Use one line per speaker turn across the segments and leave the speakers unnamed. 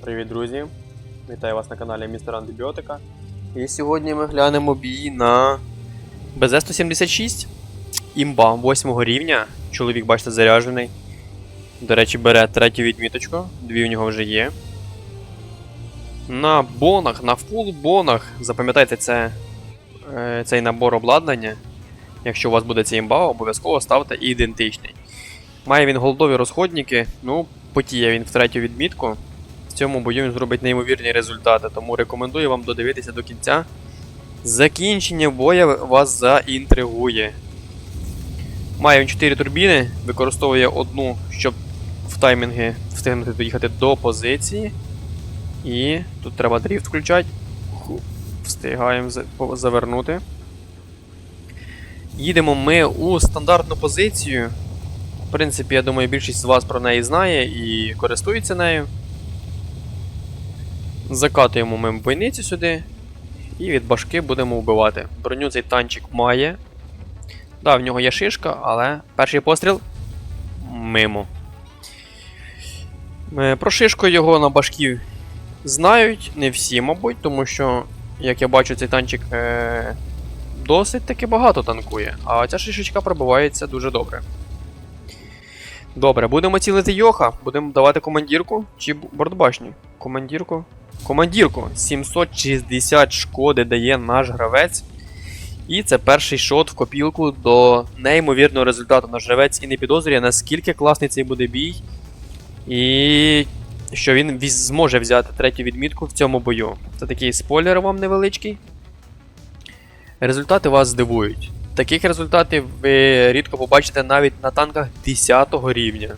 Привіт, друзі! Вітаю вас на каналі Містер Антибіотика. І сьогодні ми глянемо бій на БЗ-176. Імба 8 рівня. Чоловік, бачите, заряджений. До речі, бере третю відміточку, дві у нього вже є. На бонах, на фул бонах. Запам'ятайте це, е, цей набор обладнання. Якщо у вас буде цей імба, обов'язково ставте ідентичний. Має він голдові розходники, ну, потіє він в третю відмітку. Цьому бою він зробить неймовірні результати, тому рекомендую вам додивитися до кінця. Закінчення боя вас заінтригує. Має він 4 турбіни, використовує одну, щоб в таймінги встигнути доїхати до позиції. І тут треба дріфт включати. Встигаємо завернути. Їдемо ми у стандартну позицію. В принципі, я думаю, більшість з вас про неї знає і користується нею. Закатуємо ми бойницю сюди. І від башки будемо вбивати. Броню цей танчик має. Да, в нього є шишка, але перший постріл мимо. Е, Про шишку його на башкі знають, не всі, мабуть, тому що, як я бачу, цей танчик е- досить таки багато танкує, а ця шишечка пробивається дуже добре. Добре, будемо цілити Йоха, будемо давати командірку чи б- бортбашню. Командірку. Командірку. 760 шкоди дає наш гравець. І це перший шот в копілку до неймовірного результату. Наш гравець і не підозрює, наскільки класний цей буде бій. І що він зможе взяти третю відмітку в цьому бою. Це такий спойлер вам невеличкий. Результати вас здивують. Таких результатів ви рідко побачите навіть на танках 10 рівня.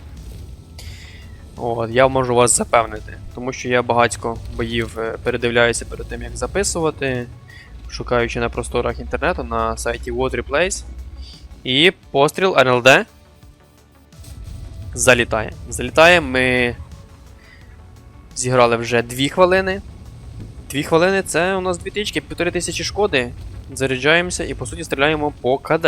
От, я можу вас запевнити, тому що я багатько боїв е, передивляюся перед тим, як записувати, шукаючи на просторах інтернету на сайті What Replace. І постріл НЛД залітає. Залітає, ми зіграли вже 2 хвилини. 2 хвилини це у нас 2 тички, 1500 шкоди. Заряджаємося і по суті стріляємо по КД.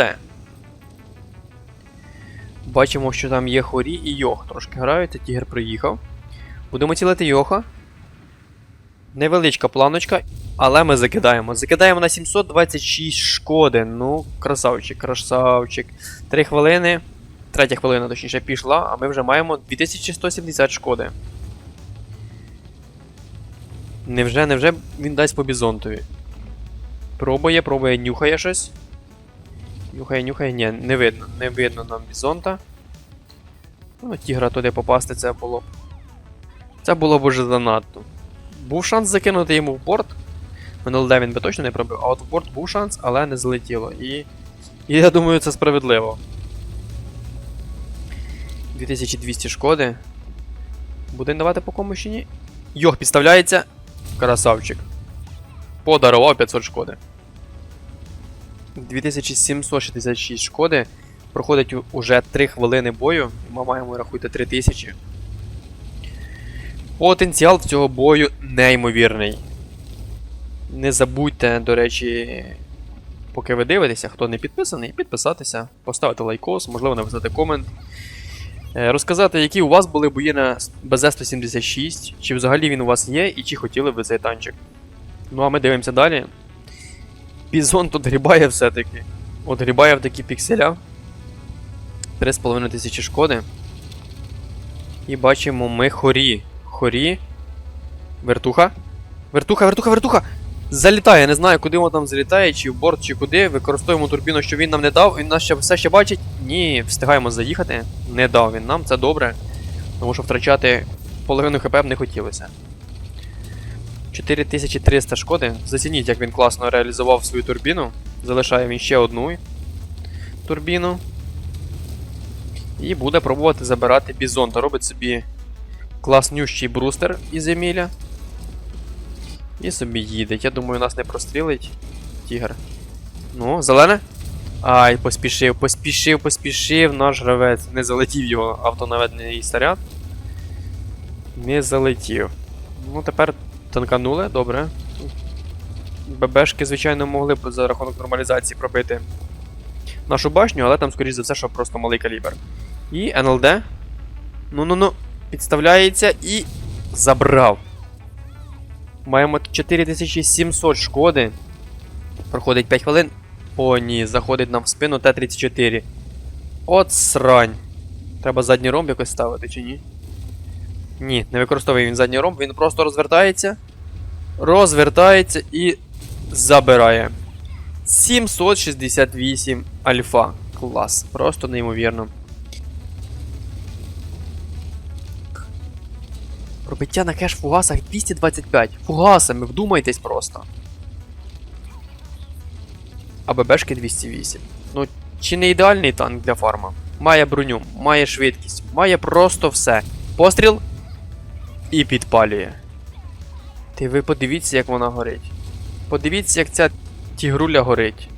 Бачимо, що там є хорі і Йох. Трошки грають, тігр приїхав. Будемо цілити Йоха. Невеличка планочка, але ми закидаємо. Закидаємо на 726 шкоди. Ну, красавчик, красавчик. 3 хвилини. Третя хвилина, точніше, пішла, а ми вже маємо 2170 шкоди. Невже, невже він дасть по бізонтові? Пробує, пробує, нюхає щось. Нюхає, нюхає, ні, не видно. Не видно нам бізонта. Ну, тігра туди попасти це було. Це було б уже занадто. Був шанс закинути йому в борт. Минуле він би точно не пробив, а от в борт був шанс, але не злетіло. І. І я думаю, це справедливо. 2200 шкоди. Буде давати по комусь чи ні? Йох, підставляється. Красавчик. Подарував 500 шкоди. 2766 шкоди. Проходить уже 3 хвилини бою, ми маємо рахуйте 3000. Потенціал цього бою неймовірний. Не забудьте, до речі, поки ви дивитеся, хто не підписаний, підписатися, поставити лайкос, можливо, написати комент. Е, Розказати, які у вас були бої на БЗ-176, чи взагалі він у вас є, і чи хотіли ви цей танчик. Ну а ми дивимося далі. Бізон тут грібає все-таки. От грібає в такі пікселя. 3,5 тисячі шкоди. І бачимо ми хорі. Хорі. Вертуха. Вертуха, вертуха, вертуха! Залітає, не знаю, куди воно там залітає, чи в борт, чи куди. Використовуємо турбіну, що він нам не дав. Він нас ще все ще бачить. Ні, встигаємо заїхати. Не дав він нам, це добре. Тому що втрачати половину хп б не хотілося. 4300 шкоди. Зацініть, як він класно реалізував свою турбіну. Залишає він ще одну турбіну. І буде пробувати забирати бізонта. Робить собі класнющий брустер із Еміля. І собі їде. Я думаю, нас не прострілить. Тігр. Ну, зелене? Ай, поспішив, поспішив, поспішив наш гравець. Не залетів його автонаведений снаряд. Не залетів. Ну, тепер танканули, добре. ББшки, звичайно, могли б за рахунок нормалізації пробити нашу башню, але там, скоріш за все, що просто малий калібр. І НЛД. Ну-ну-ну, підставляється і забрав. Маємо 4700 шкоди. Проходить 5 хвилин. О, ні, заходить нам в спину Т-34. От срань. Треба задній ромб якось ставити, чи ні? Ні, не використовує він задній ромб, він просто розвертається. Розвертається і забирає. 768 альфа. Клас. Просто неймовірно. Пробиття на кеш фугасах 225. Фугасами, вдумайтесь просто. А ББшки 208. Ну, чи не ідеальний танк для фарма? Має броню, має швидкість, має просто все. Постріл і підпалює. Ти ви подивіться, як вона горить. Подивіться, як ця тігруля горить.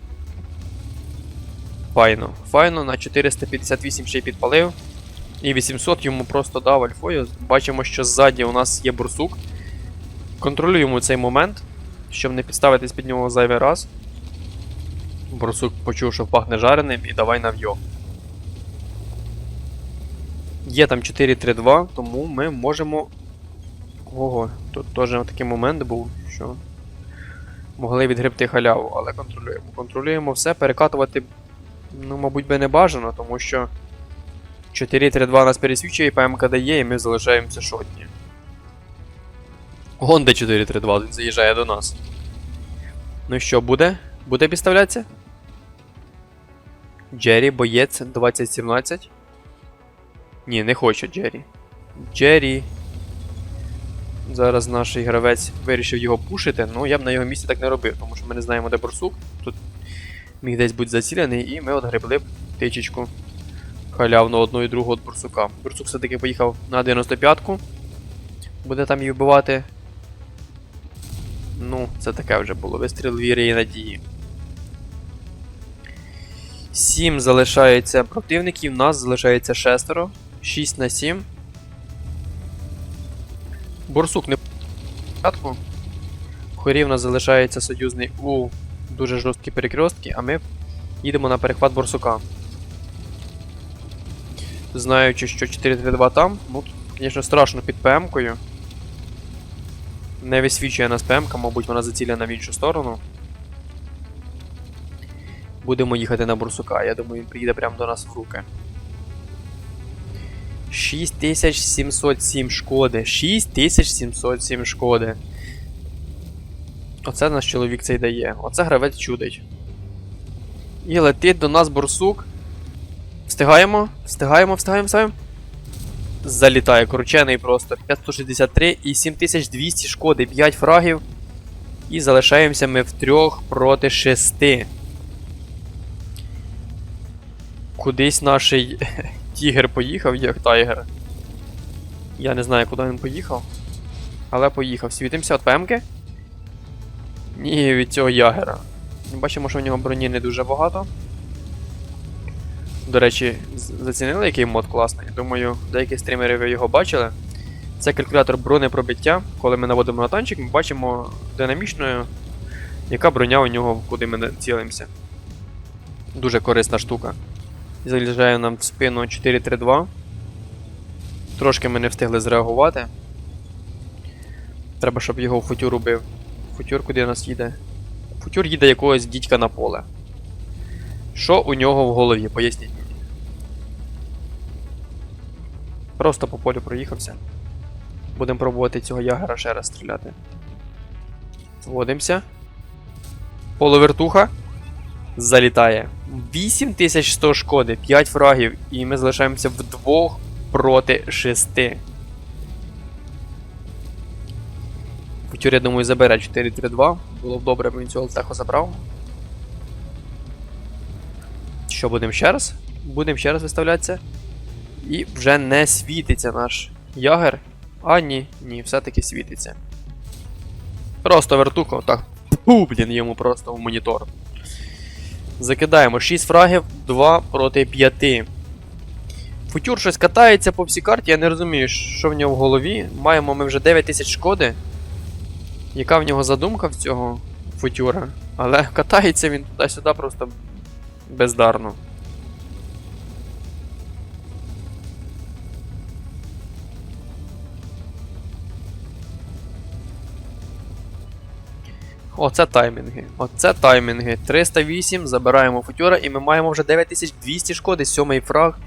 Файно. Файно на 458 ще й підпалив. І 800 йому просто дав альфою. Бачимо, що ззаді у нас є бурсук. Контролюємо цей момент, щоб не підставитись під нього зайвий раз. Бурсук почув, що пахне жареним, і давай нав'йо. Є там 4-3-2, тому ми можемо. Ого, тут теж такий момент був, що могли відгребти халяву, але контролюємо. Контролюємо все, перекатувати, ну, мабуть, би не бажано, тому що 4-3-2 нас пересвічує, ПМК дає, і ми залишаємося шотні. Гонда 4-3-2, він заїжджає до нас. Ну що, буде? Буде підставлятися? Джері, боєць 2017. Ні, не хоче Джері. Джері. Зараз наш гравець вирішив його пушити, ну я б на його місці так не робив, тому що ми не знаємо, де борсук. Тут міг десь бути зацілений, і ми от гребли б тичечку халявно одну і другу від борсука. Борсук все-таки поїхав на 95-ку. Буде там її вбивати. Ну, це таке вже було. Вистріл віри і надії. 7 залишається противників, нас залишається шестеро. 6 на 7. Борсук не початку. Хорів у нас залишається союзний у дуже жорсткі перекрестки, а ми їдемо на перехват борсука. Знаючи, що 4-3-2 там, ну, тут, звісно, страшно під ПМ-кою. Не висвічує нас ПМ-ка, мабуть, вона зацілена в іншу сторону. Будемо їхати на Бурсука, я думаю, він приїде прямо до нас в руки. 6707 шкоди. 6707 шкоди. Оце наш чоловік цей дає. Оце гравець чудить. І летить до нас бурсук. Встигаємо? Встигаємо, встигаємо, встигаємо. Залітає кручений просто. 563 і 7200 шкоди, 5 фрагів. І залишаємося ми в трьох проти 6. Кудись наш тігр поїхав, як тайгер. Я не знаю, куди він поїхав. Але поїхав. Світимося від ПМки? Ні, від цього ягера. Бачимо, що в нього броні не дуже багато. До речі, зацінили, який мод класний. Думаю, деякі стрімери ви його бачили. Це калькулятор бронепробиття. Коли ми наводимо на танчик, ми бачимо динамічною, яка броня у нього, куди ми цілимося. Дуже корисна штука. Залізає нам в спину 4-3-2. Трошки ми не встигли зреагувати. Треба, щоб його футюр убив. Футюр куди у нас їде? Футюр їде якогось дідька на поле. Що у нього в голові? Поясніть мені. Просто по полю проїхався. Будемо пробувати цього ягера ще раз стріляти. Вводимося. Половертуха. Залітає. 8100 шкоди, 5 фрагів, і ми залишаємося вдвох проти 6. Футюр, я думаю, забере 4-3-2. Було б добре, бо він цього лтеху забрав. Що, будемо ще раз? Будемо ще раз виставлятися. І вже не світиться наш ягер. А, ні, ні, все-таки світиться. Просто вертуха, так. Пу, блін, йому просто в монітор. Закидаємо 6 фрагів, 2 проти 5. Футюр щось катається по всій карті, я не розумію, що в нього в голові. Маємо ми вже 9000 шкоди. Яка в нього задумка в цього футюра? Але катається він туди-сюди просто бездарно. Оце таймінги. Оце таймінги. 308, забираємо футюра, і ми маємо вже 9200 шкоди, сьомий фраг.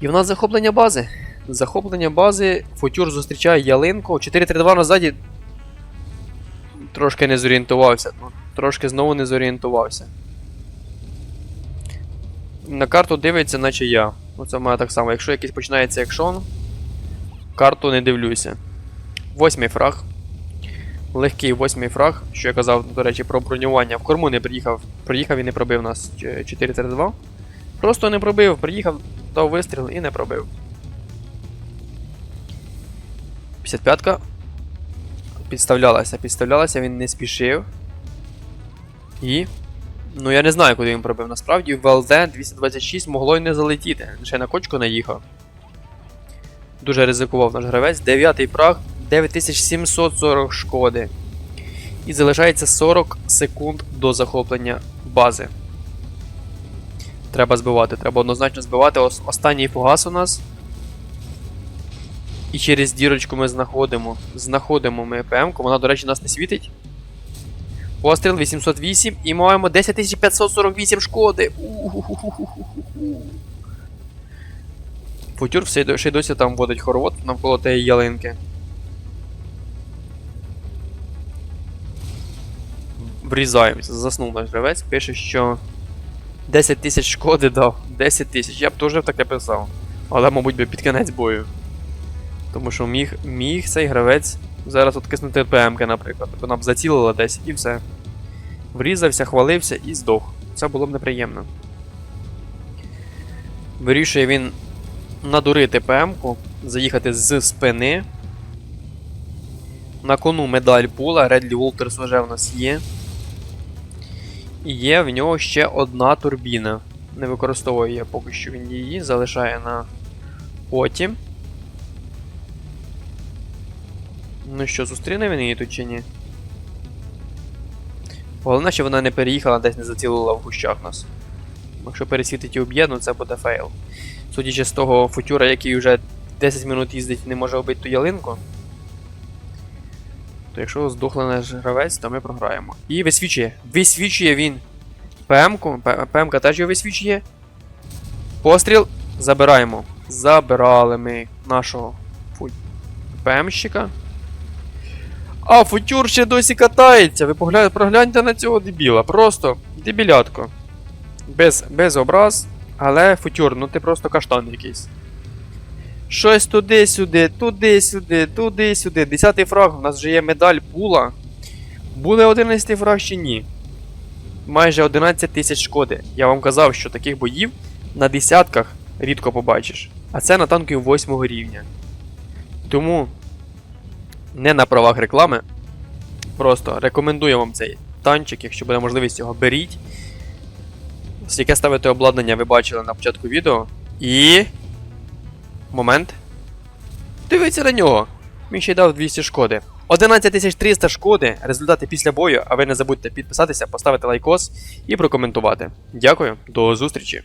І в нас захоплення бази. Захоплення бази. Футюр зустрічає ялинку. 4-3-2 назаді. Трошки не зорієнтувався. Ну, Трошки знову не зорієнтувався. На карту дивиться, наче я. Оце в мене так само. Якщо якийсь починається екшон, карту не дивлюся. Восьмий фраг. Легкий восьмий фраг, що я казав, до речі, про бронювання. В корму не приїхав. Приїхав і не пробив нас 4-3-2. Просто не пробив, приїхав, дав вистріл і не пробив. 55-ка. Підставлялася, підставлялася, він не спішив. І. Ну я не знаю, куди він пробив. Насправді в ЛД 226 могло й не залетіти. Ще на кочку наїхав. Дуже ризикував наш гравець. Дев'ятий фраг, 9740 шкоди. І залишається 40 секунд до захоплення бази. Треба збивати, треба однозначно збивати. Останній фугас у нас. І через дірочку ми знаходимо. Знаходимо ми ПМ-ку. Вона, до речі, нас не світить. Постріл 808 і маємо 10548 шкоди. Футюр все ще й досі там водить хоровод навколо тієї ялинки. Врізаємося, заснув наш гравець, пише, що 10 тисяч шкоди дав. 10 тисяч. Я б теж таке писав. Але, мабуть, би під кінець бою. Тому що міг, міг цей гравець зараз откиснути ПМК, наприклад. Вона б зацілила десь і все. Врізався, хвалився і здох. Це було б неприємно. Вирішує він надурити ПМ-ку, заїхати з спини. На кону медаль пула, Редлі Волтерс вже в нас є. І є в нього ще одна турбіна. Не використовує я поки що він її, залишає на потім. Ну що, зустріне він її тут чи ні? Головне, що вона не переїхала, десь не зацілила в гущах нас. Якщо пересвітить і уб'є, ну це буде фейл. Судячи з того футюра, який вже 10 минут їздить і не може вбити ту ялинку. То якщо здохли наш гравець, то ми програємо. І висвічує. Висвічує він ПМ-ку. ПМ-ка теж його висвічує. Постріл. Забираємо. Забирали ми нашого. ПМщика. А, футюр ще досі катається. Ви погля... прогляньте на цього дебіла. Просто дебілятко. Без, без образ. Але футюр, ну ти просто каштан якийсь. Щось туди-сюди, туди-сюди, туди-сюди. Десятий фраг, у нас вже є медаль пула. Буде 11 фраг чи ні? Майже 11 тисяч шкоди. Я вам казав, що таких боїв на десятках рідко побачиш. А це на танків 8 рівня. Тому не на правах реклами. Просто рекомендую вам цей танчик, якщо буде можливість його беріть. Яке ставити обладнання ви бачили на початку відео. І. Момент. Дивіться на нього. Він ще й дав 200 шкоди. 11300 шкоди. Результати після бою. А ви не забудьте підписатися, поставити лайкос і прокоментувати. Дякую, до зустрічі!